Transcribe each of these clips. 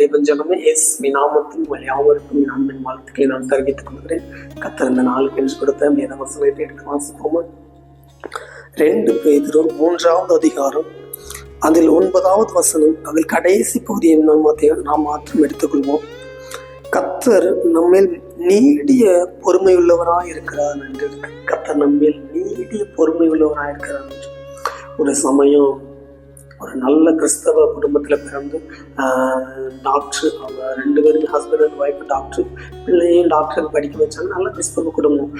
தேவன் ஜனமே எஸ் நாமத்தில் உங்கள் யாவருக்கும் என் வாழ்த்துக்களை நான் தெரிவித்துக் கொள்கிறேன். கத்தர் இந்த நாளுக்கு என்று கொடுத்த வேத வசனத்தை எடுத்து வாசிப்போமா? ரெண்டு பேரும் மூன்றாவது அதிகாரம் அதில் ஒன்பதாவது வசனம் அதில் கடைசி பகுதியை நாம் நாம் மாற்றம் எடுத்துக்கொள்வோம். கத்தர் நம்மேல் நீடிய பொறுமை உள்ளவராக இருக்கிறார் என்று. கத்தர் நம்மேல் நீடிய பொறுமை உள்ளவராக இருக்கிறார் என்று. ஒரு சமயம் ஒரு நல்ல கிறிஸ்தவ குடும்பத்தில் பிறந்து டாக்டர் அவங்க ரெண்டு பேருமே ஹஸ்பண்ட் அண்ட் ஒய்ஃப் டாக்டர் பிள்ளையும் டாக்டருக்கு படிக்க வச்சாங்க. நல்ல கிறிஸ்தவ குடும்பம்.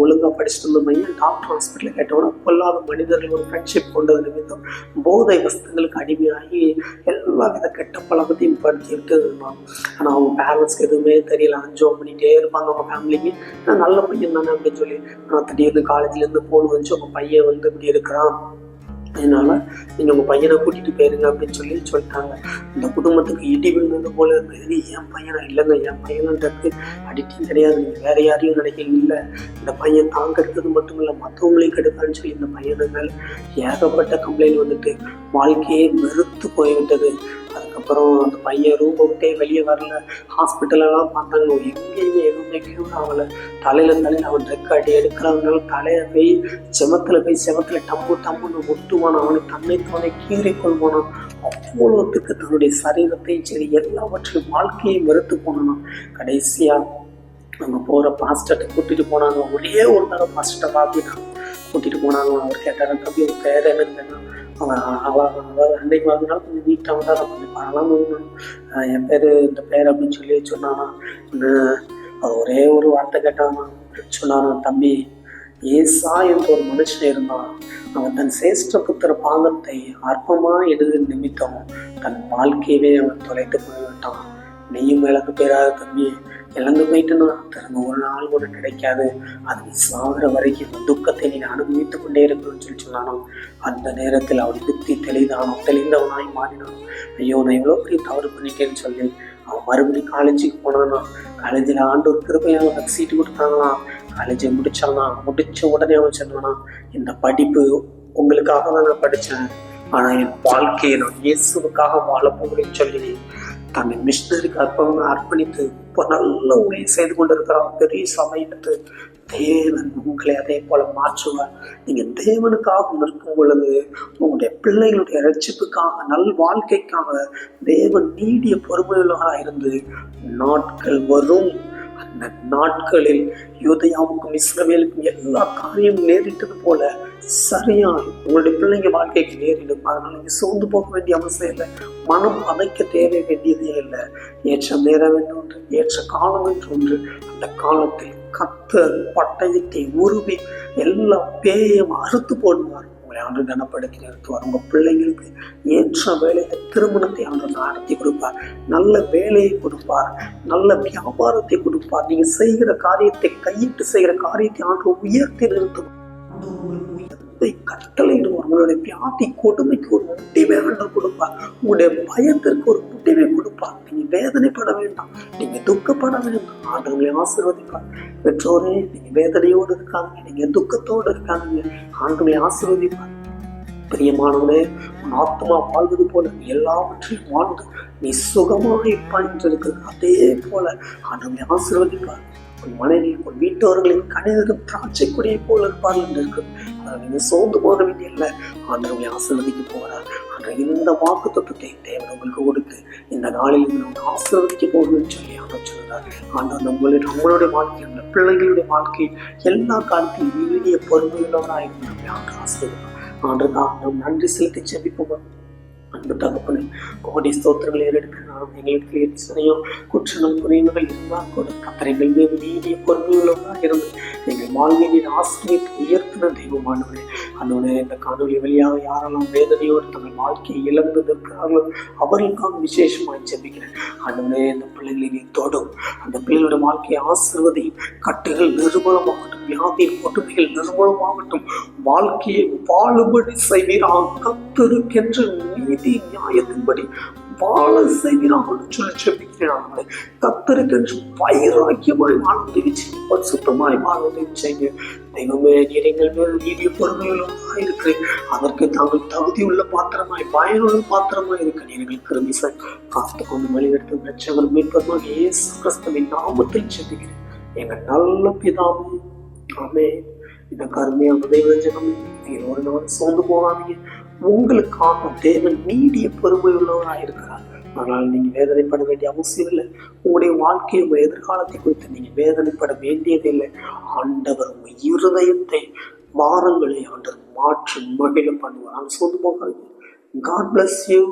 ஒழுங்காக படிச்சுட்டு இருந்த பையன் டாக்டர் ஹாஸ்பிட்டலில் கேட்டவொன்னே கொல்லாத மனிதர்கள் ஒரு ஃப்ரெண்ட்ஷிப் கொண்டது நிமித்தம் போதை வஸ்துங்களுக்கு அடிமையாகி எல்லா வித கெட்ட பழக்கத்தையும் படுத்திட்டு இருந்தான். ஆனால் அவங்க பேரண்ட்ஸ்க்கு எதுவுமே தெரியல. அஞ்சோ பண்ணிகிட்டே இருப்பாங்க அவங்க ஃபேமிலிக்கு நான் நல்ல பையன் தானே அப்படின்னு சொல்லி நான் திடீர்னு காலேஜ்லேருந்து ஃபோன் வந்துச்சு உங்கள் பையன் வந்து இப்படி இருக்கிறான். அதனால் நீங்கள் உங்கள் பையனை கூட்டிகிட்டு போயிருங்க அப்படின்னு சொல்லி சொல்லிட்டாங்க. இந்த குடும்பத்துக்கு இடி விழுந்தது போல இருந்தது என் பையனை இல்லைங்க. என் பையனன்றது அடிக்டும் கிடையாது. நீங்கள் வேற யாரையும் நினைக்க இல்லை இந்த பையன் தான் கெடுத்தது மட்டும் இல்லை மற்றவங்களையும் கெடுக்கான்னு சொல்லி இந்த பையனுங்கள் ஏகப்பட்ட கம்ப்ளைண்ட் வந்துட்டு வாழ்க்கையே வெறுத்து போய்விட்டது. அதுக்கப்புறம் அந்த பையன் ரூம் விட்டே வெளியே வரல. ஹாஸ்பிட்டலெல்லாம் பார்த்தாங்க எங்கேயுமே எதுவுமே கியூர் ஆகலை. தலையில் தலையில் அவன் ட்ரக் அடி எடுக்கிறதுனால தலையில போய் செமத்தில் போய் செமத்தில் டம்பு டம்புன்னு ஒட்டுவான். அவனுக்கு தன்னை தானே கீறி கொள்வானான் அவ்வளோத்துக்கு தன்னுடைய சரீரத்தையும் சரி எல்லாவற்றையும் வாழ்க்கையை வெறுத்து போனான் கடைசியாக நம்ம போகிற பாஸ்டர்கிட்ட கூட்டிகிட்டு போனாங்க. ஒரே ஒரு தடவை பாஸ்டர்கிட்ட பார்த்துட்டான் கூட்டிகிட்டு போனாங்க. அவர் கேட்டார் தம்பி உன் பேர் என்னங்கன்னா அவன் அவன் அன்னைக்கு வந்தனால கொஞ்சம் நீட்டாக வந்து கொஞ்சம் பரவாயில்லாம என் பேர் இந்த பேர் அப்படின்னு சொல்லி சொன்னானா. ஒரே ஒரு வார்த்தை கேட்டானா. சொன்னானா தம்பி ஏசா என்ற ஒரு மனுஷன் இருந்தான். அவன் தன் சேஷ்ட புத்திர பாதத்தை அற்பமாக எழுது நிமித்தம் தன் வாழ்க்கையவே அவன் தொலைத்து போய்விட்டான். நீயும் இழந்து போயிடாத தம்பி. இழந்து போயிட்டுனா? திரும்ப ஒரு நாள் கூட கிடைக்காது. அது சாகுற வரைக்கும் துக்கத்தை நீ கொண்டே இருக்கணும்னு சொல்லி சொன்னானோ? அந்த நேரத்தில் அவன் புத்தி தெளிதானோ தெளிந்தவனாய் மாறினான். ஐயோ நான் எவ்வளோ பெரிய தவறு பண்ணிட்டேன்னு சொல்லி அவன் மறுபடியும் காலேஜுக்கு போனானா? காலேஜில் ஆண்டு ஒரு கிருபையாக அவனுக்கு சீட்டு கொடுத்தாங்களாம் காலேஜை முடிச்சானா? முடிச்ச உடனே அவன் சொன்னானா இந்த படிப்பு உங்களுக்காக தான் நான் படித்தேன் ஆனால் என் வாழ்க்கையை நான் இயேசுவுக்காக வாழ போகிறேன்னு சொல்லி தன்னை மிஷினரிக்கு அர்ப்பணம் அர்ப்பணித்து இப்போ நல்ல ஊழியை செய்து கொண்டிருக்கிறான். பெரிய சமயத்து தேவன் உங்களை அதே போல மாற்றுவார். நீங்க தேவனுக்காக நிற்கும் பொழுது உங்களுடைய பிள்ளைகளுடைய ரட்சிப்புக்காக நல் வாழ்க்கைக்காக தேவன் நீடிய பொறுமையுள்ளவராக இருந்து நாட்கள் வரும். அந்த நாட்களில் யூதயாவுக்கும் இஸ்ரவேலுக்கும் எல்லா காரியமும் நேரிட்டது போல சரியாய் உங்களுடைய பிள்ளைங்க வாழ்க்கைக்கு நேரிடும். அதனால நீங்கள் சோர்ந்து போக வேண்டிய அவசியம் இல்லை. மனம் அமைக்க தேவை வேண்டியதே இல்லை. ஏற்ற நேரம் என்று ஒன்று ஏற்ற காலம் என்று ஒன்று. அந்த காலத்தில் கத்தர் பட்டயத்தை உருவி எல்லா பேயும் அறுத்து போடுவார். உங்களை ஆண்டு கனப்படுத்தி நிறுத்துவார் உங்க பிள்ளைங்களுக்கு ஏற்ற வேலையை திருமணத்தை ஆண்டு நடத்தி கொடுப்பார். நல்ல வேலையை கொடுப்பார். நல்ல வியாபாரத்தை கொடுப்பார். நீங்க செய்கிற காரியத்தை கையிட்டு செய்கிற காரியத்தை ஆண்டு உயர்த்தி நிறுத்துவார். கட்டளை உங்களுடைய வியாதி கொடுமைக்கு ஒரு முடிவை ஆண்டவர் கொடுப்பார் உங்களுடைய பயத்திற்கு ஒரு முடிவை கொடுப்பார் நீங்க வேதனைப்பட வேண்டாம். நீங்க துக்கப்பட வேண்டாம். ஆண்டவர்களை ஆசீர்வதிப்பார். பெற்றோரே நீங்க வேதனையோடு இருக்காங்க நீங்க துக்கத்தோடு இருக்காங்க ஆண்டவர்களை ஆசீர்வதிப்பார். பிரியமானவனே உன் ஆத்மா வாழ்வது போல எல்லாவற்றையும் வாழ்ந்து நீ சுகமாக இருப்பாய் என்று இருக்கிறது. அதே போல ஆண்டவர்களை ஆசீர்வதிப்பார். உன் மனைவி உன் வீட்டவர்களின் கணிதரும் திராட்சை கொடியை போல இருப்பார்கள் என்று இருக்கும். அதனால் நீங்க சோர்ந்து போக வேண்டிய இல்லை ஆண்டவர்களை ஆசீர்வதிக்க போகிறார் ஆனால் இந்த வாக்கு தொட்டத்தை தேவன் உங்களுக்கு கொடுத்து இந்த நாளில் இருந்து ஆசீர்வதிக்க போகணும்னு சொல்லி ஆண்டவர் சொல்கிறார் ஆண்டவர் நம்மளுடைய நம்மளுடைய வாழ்க்கை நம்ம பிள்ளைகளுடைய வாழ்க்கை எல்லா காலத்திலும் நீடிய பொறுமையுள்ளவராக இருந்து நம்மை ஆண்டு ஆசீர்வதிப்பார். ஆண்டு தான் நாம் நன்றி செலுத்தி செபிப்போம் அன்பு தகப்பனே கோடி ஸ்தோத்திரங்களை ஏறெடுக்கிற எங்களுக்கு எத்தனையோ குற்றங்கள் குறைவுகள் இருந்தால் கூட கத்தரைகள் மீது நீடிய பொறுமையுள்ளவராக இருந்து எங்கள் வாழ்வியின் ஆசிரியத்தை உயர்த்தின தெய்வமானவரே. அதோட இந்த காணொலி வழியாக யாரெல்லாம் வேதனையோடு தங்கள் வாழ்க்கையை இழந்து நிற்கிறார்களோ அவர்களுக்காக விசேஷமாக ஜெபிக்கிறேன். அதோட இந்த பிள்ளைகளை நீ தொடும். அந்த பிள்ளைகளோட வாழ்க்கையை ஆசிர்வதையும். கட்டுகள் நிர்மூலமாகட்டும் வியாதி கொடுமைகள் நிர்மூலமாகட்டும் வாழ்க்கையை வாழும்படி செய்வீராக. கத்திருக்கின்ற நீதி நியாயத்தின்படி வாழ செய்கிறான்னு சொல்லி செபிக்கிறேன் கத்தருக்கு பயிராக்கியமாய் வாழ உதவி செய்யுங்க பரிசுத்தமாய் வாழ தெய்வமே நீர் எங்கள் மேல் நீடிய பொறுமையுள்ளவராய் இருக்கிறேன் அதற்கு தாங்கள் தகுதியுள்ள பாத்திரமாய் பயனுள்ள பாத்திரமாய் இருக்க நீர் எங்கள் சார் காத்து கொண்டு வழிநடத்தும் லட்சங்கள் மீட்பமாக இயேசு கிறிஸ்துவின் நாமத்தில் செபிக்கிறேன் எங்கள் நல்ல பிதாவும் ஆமே இந்த கருமையான தெய்வ ஜனம் நீர் ஒரு நாள் சோர்ந்து போகாதீங்க. உங்களுக்காக தேவன் நீடிய பொறுமை உள்ளவராக இருக்கிறார். அதனால் நீங்கள் வேதனைப்பட வேண்டிய அவசியம் இல்லை. உங்களுடைய வாழ்க்கை உங்கள் எதிர்காலத்தை குறித்து நீங்கள் வேதனைப்பட வேண்டியதில்லை ஆண்டவர் உங்கள் இருதயத்தை வாரங்களை ஆண்டவர் மாற்றி மகிழ பண்ணுவார். சோர்ந்து போகாதீங்க காட் பிளஸ் யூ